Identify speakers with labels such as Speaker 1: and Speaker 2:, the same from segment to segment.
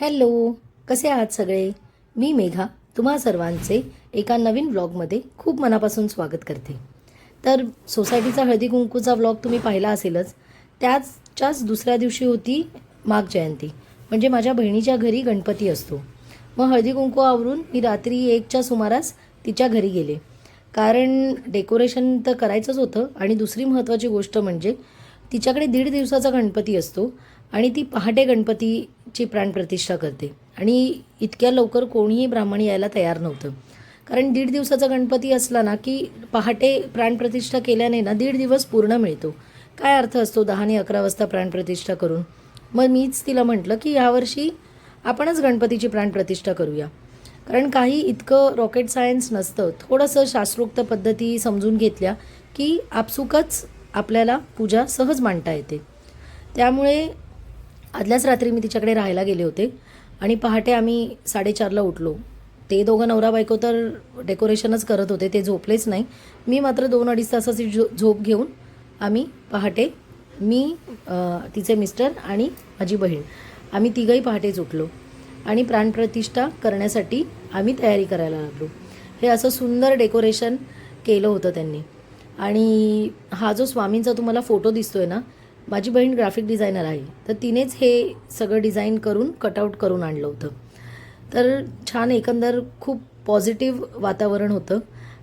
Speaker 1: Hello कसे आहात सगळे? मी मेघा तुम्हा सर्वांचे एका नवीन व्लॉगमध्ये खूप मनापासून स्वागत करते. तर सोसायटीचा हळदी कुंकूचा व्लॉग तुम्ही पाहिला असेलच. त्याच्याच दुसऱ्या दिवशी होती माघ जयंती. म्हणजे माझ्या बहिणीच्या घरी गणपती असतो. मग हळदी कुंकू आवरून मी रात्री एकच्या सुमारास तिच्या घरी गेले. कारण डेकोरेशन तर करायचंच होतं आणि दुसरी महत्त्वाची गोष्ट म्हणजे तिच्याकडे दीड दिवसाचा गणपती असतो. आणि ती पहाटे गणपतीची प्राणप्रतिष्ठा करते. आणि इतक्या लवकर कोणीही ब्राह्मण यायला तयार नव्हतं. कारण दीड दिवसाचा गणपती असला ना की पहाटे प्राणप्रतिष्ठा केल्याने ना दीड दिवस पूर्ण मिळतो. काय अर्थ असतो दहा आणि अकरा वाजता प्राणप्रतिष्ठा करून? मग मीच तिला म्हटलं की यावर्षी आपणच गणपतीची प्राणप्रतिष्ठा करूया. कारण काही इतकं रॉकेट सायन्स नसतं. थोडंसं शास्त्रोक्त पद्धती समजून घेतल्या की आपसुकच आपल्याला पूजा सहज मांडता येते. त्यामुळे आदल्याच रात्री मी तिच्याकडे राहायला गेले होते. आणि पहाटे आम्ही साडेचारला उठलो. ते दोघं नवरा बायको तर डेकोरेशनच करत होते ते झोपलेच नाही. मी मात्र दोन अडीच तासाची झो झोप घेऊन आम्ही पहाटे मी तिचे मिस्टर आणि माझी बहीण आम्ही तिघंही पहाटेच उठलो. आणि प्राणप्रतिष्ठा करण्यासाठी आम्ही तयारी करायला लागलो. हे असं सुंदर डेकोरेशन केलं होतं त्यांनी. आणि हा जो स्वामींचा तुम्हाला फोटो दिसतोय ना माझी बहीण ग्राफिक डिझायनर आहे. तर तिनेच हे सगळं डिझाईन करून कटआउट करून आणलं होतं. तर छान एकंदर खूप पॉझिटिव्ह वातावरण होतं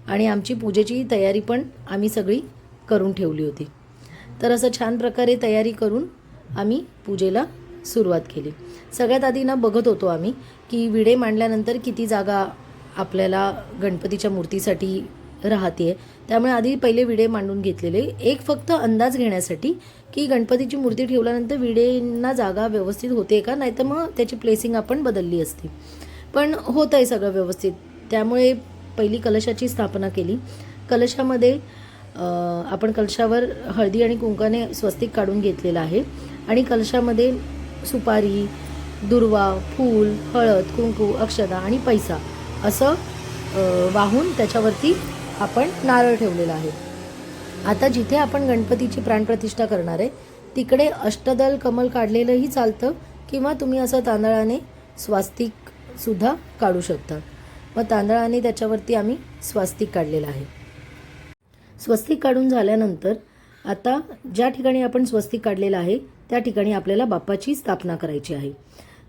Speaker 1: आणि आमची पूजेची तयारी पण आम्ही सगळी करून ठेवली होती. तर असं छान प्रकारे तयारी करून आम्ही पूजेला सुरुवात केली. सगळ्यात आधी ना बघत होतो आम्ही की विडे मांडल्यानंतर किती जागा आपल्याला गणपतीच्या मूर्तीसाठी राहते त्यामुळे आधी पहिले विडे मांडून घेतलेले. एक फक्त अंदाज घेण्यासाठी की गणपतीची मूर्ती ठेवल्यानंतर विडेंना जागा व्यवस्थित होते का? नाहीतर मग त्याची प्लेसिंग आपण बदलली असती. पण होतं आहे सगळं व्यवस्थित. त्यामुळे पहिली कलशाची स्थापना केली. कलशामध्ये आपण कलशावर हळदी आणि कुंकाने स्वस्तिक काढून घेतलेलं आहे. आणि कलशामध्ये सुपारी दुर्वा फूल हळद कुंकू अक्षदा आणि पैसा असं वाहून त्याच्यावरती आपण नारळ ठेवलेला आहे. आता जिथे आपण गणपतीची प्राणप्रतिष्ठा करणार आहे तिकडे अष्टदल कमल काढलेलंही चालतं किंवा तुम्ही असं तांदळाने स्वास्तिक सुद्धा काढू शकता. मग तांदळाने त्याच्यावरती आम्ही स्वास्तिक काढलेलं आहे. स्वस्तिक काढून झाल्यानंतर आता ज्या ठिकाणी आपण स्वस्तिक काढलेलं आहे त्या ठिकाणी आपल्याला बाप्पाची स्थापना करायची आहे.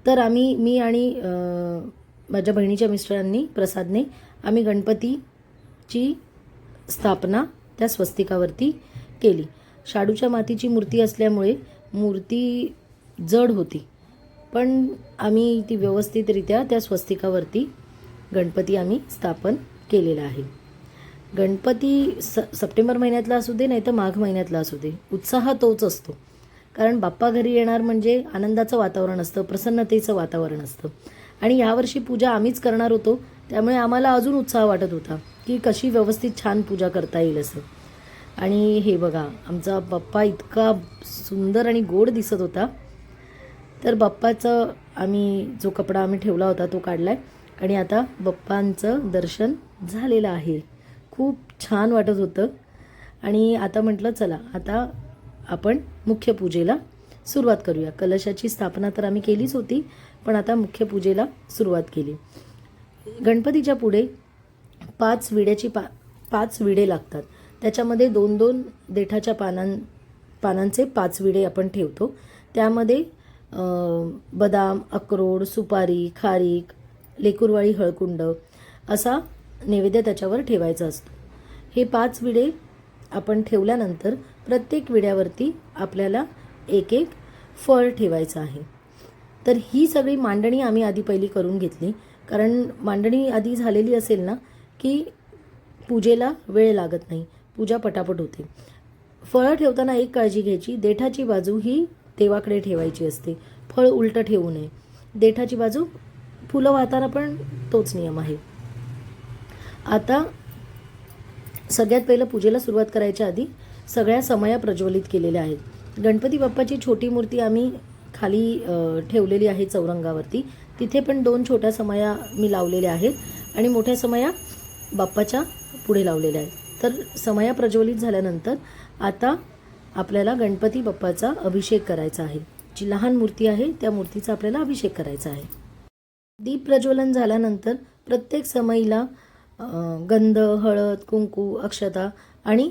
Speaker 1: तर आम्ही मी आणि माझ्या बहिणीच्या मिस्टरांनी प्रसादने आम्ही गणपती ची स्थापना त्या स्वस्तिकावरती केली. शाडूच्या मातीची मूर्ती असल्यामुळे मूर्ती जड होती. पण आम्ही ती व्यवस्थितरित्या त्या स्वस्तिकावरती गणपती आम्ही स्थापन केलेला आहे. गणपती स सप्टेंबर महिन्यातला असू दे नाही तर माघ महिन्यातला असू दे. उत्साह तोच असतो. कारण बाप्पा घरी येणार म्हणजे आनंदाचं वातावरण असतं प्रसन्नतेचं वातावरण असतं. आणि यावर्षी पूजा आम्हीच करणार होतो त्यामुळे आम्हाला अजून उत्साह वाटत होता. की कशी व्यवस्थित छान पूजा करता येईल असं. आणि हे बघा आमचा बाप्पा इतका सुंदर आणि गोड दिसत होता. तर बाप्पाचं आम्ही जो कपडा आम्ही ठेवला होता तो काढला आहे आणि आता बाप्पांचं दर्शन झालेलं आहे. खूप छान वाटत होतं. आणि आता म्हटलं चला आता आपण मुख्य पूजेला सुरुवात करूया. कलशाची स्थापना तर आम्ही केलीच होती पण आता मुख्य पूजेला सुरुवात केली. गणपतीच्या पुढे पाच विड्याची पा पाच विडे लागतात. त्याच्यामध्ये दोन दोन देठाच्या पानां पानांचे पाच विडे आपण ठेवतो. त्यामध्ये बदाम अक्रोड सुपारी खारीक लेकुरवाळी हळकुंड असा नैवेद्य त्याच्यावर ठेवायचा असतो. हे पाच विडे आपण ठेवल्यानंतर प्रत्येक विड्यावरती आपल्याला एक एक फळ ठेवायचं आहे. तर ही सगळी मांडणी आम्ही आधी पहिली करून घेतली. कारण मांडणी आधी झालेली असेल ना की पूजेला वेळ लागत नाही. पूजा पटापट होते. फळं ठेवताना एक काळजी घ्यायची. देठाची बाजू ही देवाकडे ठेवायची असते. फळ उलटं ठेवू नये. देठाची बाजू फुलं वाहताना पण तोच नियम आहे. आता सगळ्यात पहिलं पूजेला सुरुवात करायच्या आधी सगळ्या समया प्रज्वलित केलेल्या आहेत. गणपती बाप्पाची छोटी मूर्ती आम्ही खाली ठेवलेली आहे चौरंगावरती. तिथे पण दोन छोट्या समया मी लावलेल्या आहेत आणि मोठ्या समया बाप्पाच्या पुढे लावलेल्या आहेत. तर समया प्रज्वलित झाल्यानंतर आता आपल्याला गणपती बाप्पाचा अभिषेक करायचा आहे. जी लहान मूर्ती आहे त्या मूर्तीचा आपल्याला अभिषेक करायचा आहे. दीप प्रज्वलन झाल्यानंतर प्रत्येक समईला गंध हळद कुंकू अक्षता आणि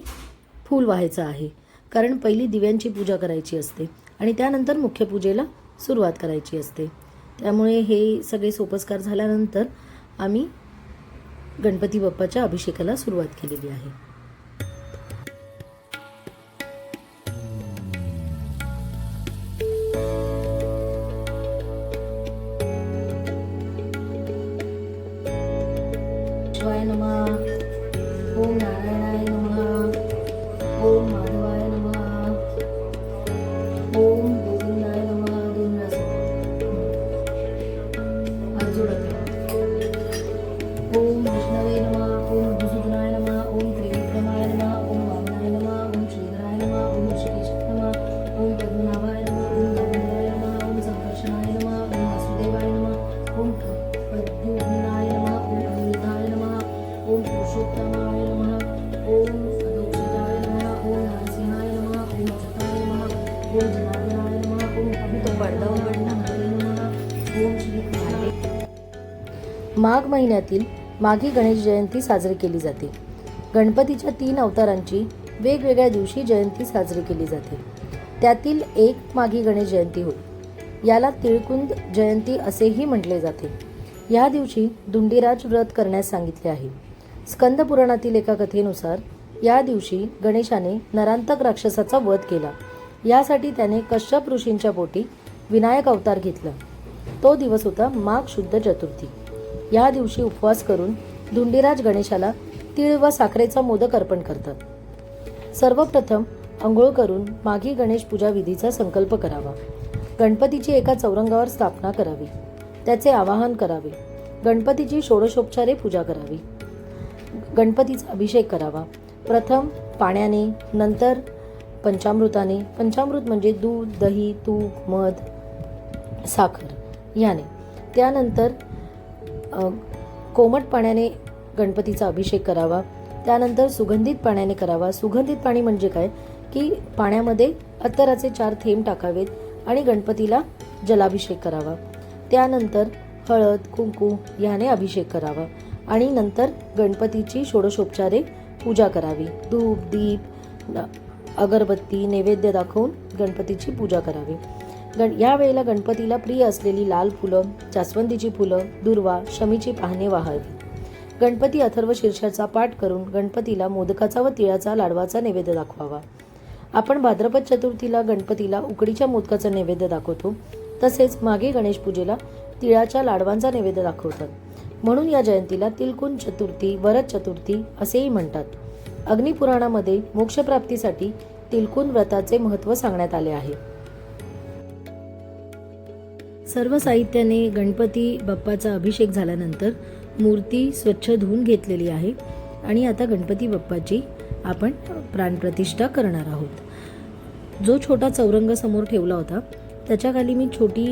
Speaker 1: फूल व्हायचं आहे. कारण पहिली दिव्यांची पूजा करायची असते आणि त्यानंतर मुख्य पूजेला सुरुवात करायची असते. त्यामुळे हे सगळे सोपस्कार झाल्यानंतर आम्ही गणपती बाप्पाच्या अभिषेकाला सुरुवात केलेली आहे. माघ महिन्यातील माघी गणेश जयंती साजरी केली जाते. गणपतीच्या तीन अवतारांची वेगवेगळ्या दिवशी जयंती साजरी केली जाते. त्यातील एक माघी गणेश जयंती होय. याला तिळकुंद जयंती असेही म्हटले जाते. या दिवशी दुंडीराज व्रत करण्यास सांगितले आहे. स्कंदपुराणातील एका कथेनुसार या दिवशी गणेशाने नरांतक राक्षसाचा वध केला. यासाठी त्याने कश्यप ऋषींच्या पोटी विनायक अवतार घेतला. तो दिवस होता माघ शुद्ध चतुर्थी. या दिवशी उपवास करून धुंडीराज गणेशाला तीळ व साखरेचा मोदक अर्पण करतात. सर्वप्रथम आंघोळ करून माघी गणेश पूजा विधीचा संकल्प करावा. गणपतीची एका चौरंगावर स्थापना करावी. त्याचे आवाहन करावे. गणपतीची षोडशोपचारे पूजा करावी. गणपतीचा अभिषेक करावा. प्रथम पाण्याने नंतर पंचामृताने. पंचामृत म्हणजे दूध दही तूप मध साखर याने. त्यानंतर कोमट पाण्याने गणपतीचा अभिषेक करावा. त्यानंतर सुगंधित पाण्याने करावा. सुगंधित पाणी म्हणजे काय? की पाण्यामध्ये अत्तराचे चार थेंब टाकावेत आणि गणपतीला जलाभिषेक करावा. त्यानंतर हळद कुंकू याने अभिषेक करावा. आणि नंतर गणपतीची षोडशोपचारे पूजा करावी. धूप दीप अगरबत्ती नैवेद्य दाखवून गणपतीची पूजा करावी. गण यावेळेला गणपतीला प्रिय असलेली लाल फुलं जास्वंदीची फुलं दुर्वा शमीची पाहणे वाहावी. गणपती अथर्व शीर्षाचा पाठ करून गणपतीला मोदकाचा व तिळाचा लाडवाचा नैवेद्य दाखवावा. आपण भाद्रपद चतुर्थीला गणपतीला उकडीच्या मोदकाचा नैवेद्य दाखवतो. तसेच मागे गणेश पूजेला तिळाच्या लाडवांचा नैवेद्य दाखवतात. म्हणून या जयंतीला तिलकुंज चतुर्थी वरद चतुर्थी असेही म्हणतात. अग्निपुराणामध्ये मोक्षप्राप्तीसाठी तिलकुण व्रताचे महत्त्व सांगण्यात आले आहे. सर्व साहित्याने गणपती बाप्पाचा अभिषेक झाल्यानंतर मूर्ती स्वच्छ धुवून घेतलेली आहे आणि आता गणपती बाप्पाची आपण प्राणप्रतिष्ठा करणार आहोत. जो छोटा चौरंग समोर ठेवला होता त्याच्याखाली मी छोटी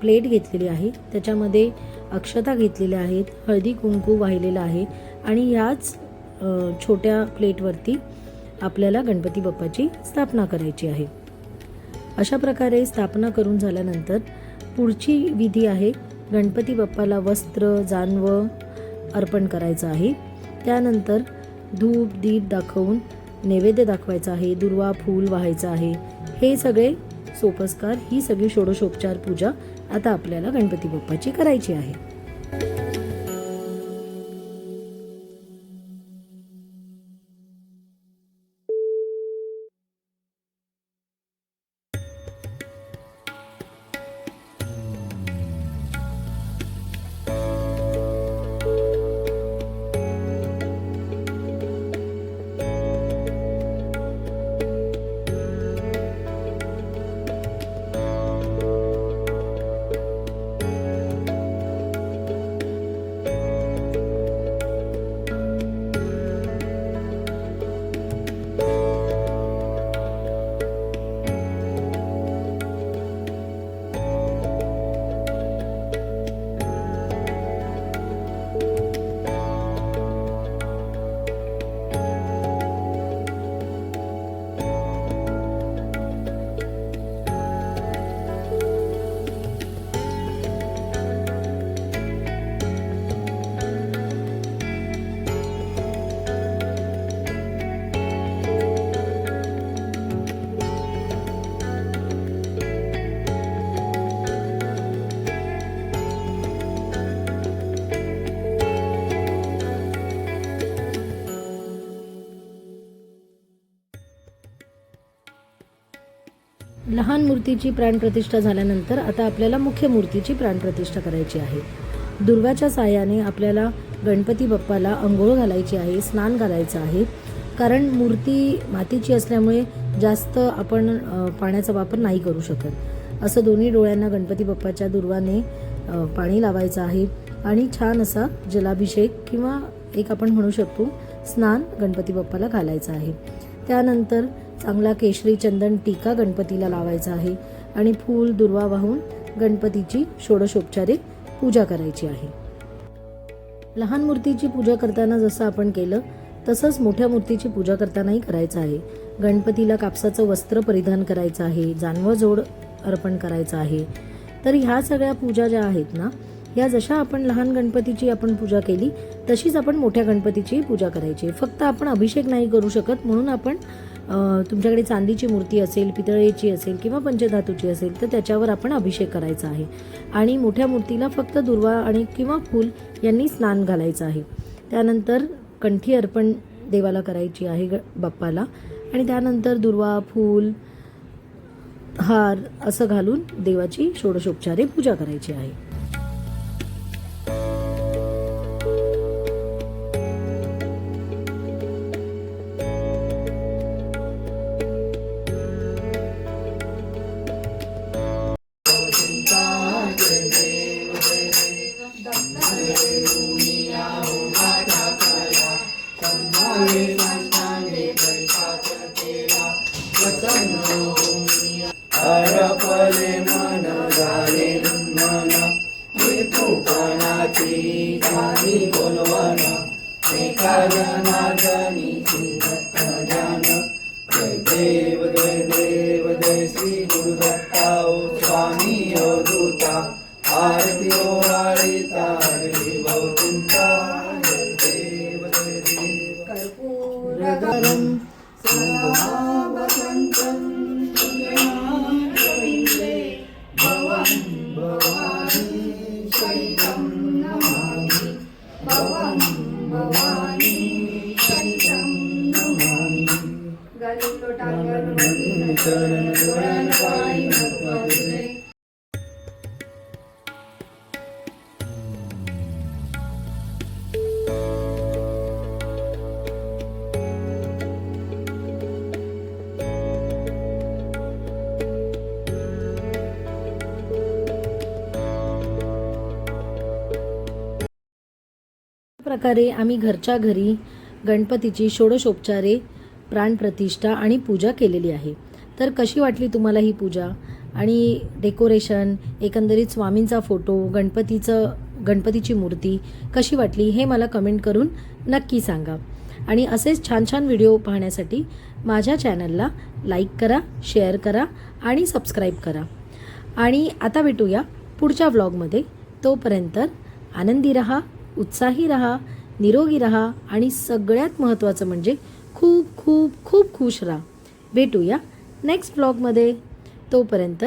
Speaker 1: प्लेट घेतलेली आहे. त्याच्यामध्ये अक्षता घेतलेल्या आहेत हळदी कुंकू वाहिलेलं आहे आणि ह्याच छोट्या प्लेटवरती आपल्याला गणपती बाप्पाची स्थापना करायची आहे. अशा प्रकारे स्थापना करून झाल्यानंतर पुढची विधी आहे गणपती बाप्पाला वस्त्र जानवं अर्पण करायचं आहे. त्यानंतर धूप दीप दाखवून नैवेद्य दाखवायचा आहे दुर्वा फूल व्हायचं आहे. हे सगळे सोपस्कार ही सगळी षोडशोपचार पूजा आता आपल्याला गणपती बाप्पाची करायची आहे. लहान मूर्तीची प्राणप्रतिष्ठा झाल्यानंतर आता आपल्याला मुख्य मूर्तीची प्राणप्रतिष्ठा करायची आहे. दुर्गाच्या साह्याने आपल्याला गणपती बाप्पाला अंघोळ घालायची आहे स्नान घालायचं आहे. कारण मूर्ती मातीची असल्यामुळे जास्त आपण पाण्याचा वापर नाही करू शकत. असं दोन्ही डोळ्यांना गणपती बाप्पाच्या दुर्वाने पाणी लावायचं आहे. आणि छान असा जलाभिषेक किंवा एक आपण म्हणू शकतो स्नान गणपती बाप्पाला घालायचं आहे. त्यानंतर चांगला केशरी चंदन टीका गणपतीला लावायचा आहे आणि फूल दुर्वा वाहून गणपतीची षोडशोपचारिक पूजा करायची आहे. लहान मूर्तीची पूजा करताना जसं आपण केलं तसंच मोठ्या मूर्तीची पूजा करतानाही करायचं आहे. गणपतीला कापसाचं वस्त्र परिधान करायचं आहे जानवं जोड अर्पण करायचं आहे. तर ह्या सगळ्या पूजा ज्या आहेत ना या जशा आपण लहान गणपतीची आपण पूजा केली तशीच आपण मोठ्या गणपतीची पूजा करायची फक्त आपण अभिषेक नाही करू शकत म्हणून आपण तुमच्याकडे चांदीची मूर्ती असेल पितळेची असेल किंवा पंचधातूची असेल तर त्याच्यावर आपण अभिषेक करायचा आहे. आणि मोठ्या मूर्तीला फक्त दुर्वा आणि किंवा फूल यांनी स्नान घालायचं आहे. त्यानंतर कंठी अर्पण देवाला करायची आहे ग बाप्पाला. आणि त्यानंतर दुर्वा फूल हार असं घालून देवाची षोडशोपचारे पूजा करायची आहे.
Speaker 2: झाली बोलवण एका जनार्दनी दत्त ध्यान जय देव जय देव जय श्री गुरुदत्ता ओ स्वामी अवधूता आरती ओवाळीता हरी
Speaker 1: प्रकारे आम्ही घरच्या घरी गणपतीची षोडशोपचारे प्राणप्रतिष्ठा आणि पूजा केलेली आहे. तर कशी वाटली तुम्हाला ही पूजा? आणि डेकोरेशन एकंदरीत स्वामींचा फोटो गणपतीचं गणपतीची मूर्ती कशी वाटली हे मला कमेंट करून नक्की सांगा. आणि असेच छान छान व्हिडिओ पाहण्यासाठी माझ्या चॅनलला लाईक करा शेअर करा आणि सबस्क्राईब करा. आणि आता भेटूया पुढच्या व्लॉगमध्ये. तोपर्यंत आनंदी रहा उत्साही रहा निरोगी रहा आणि सगळ्यात महत्त्वाचं म्हणजे खूप खूप खूप खुश राहा. भेटूया नेक्स्ट ब्लॉगमध्ये तोपर्यंत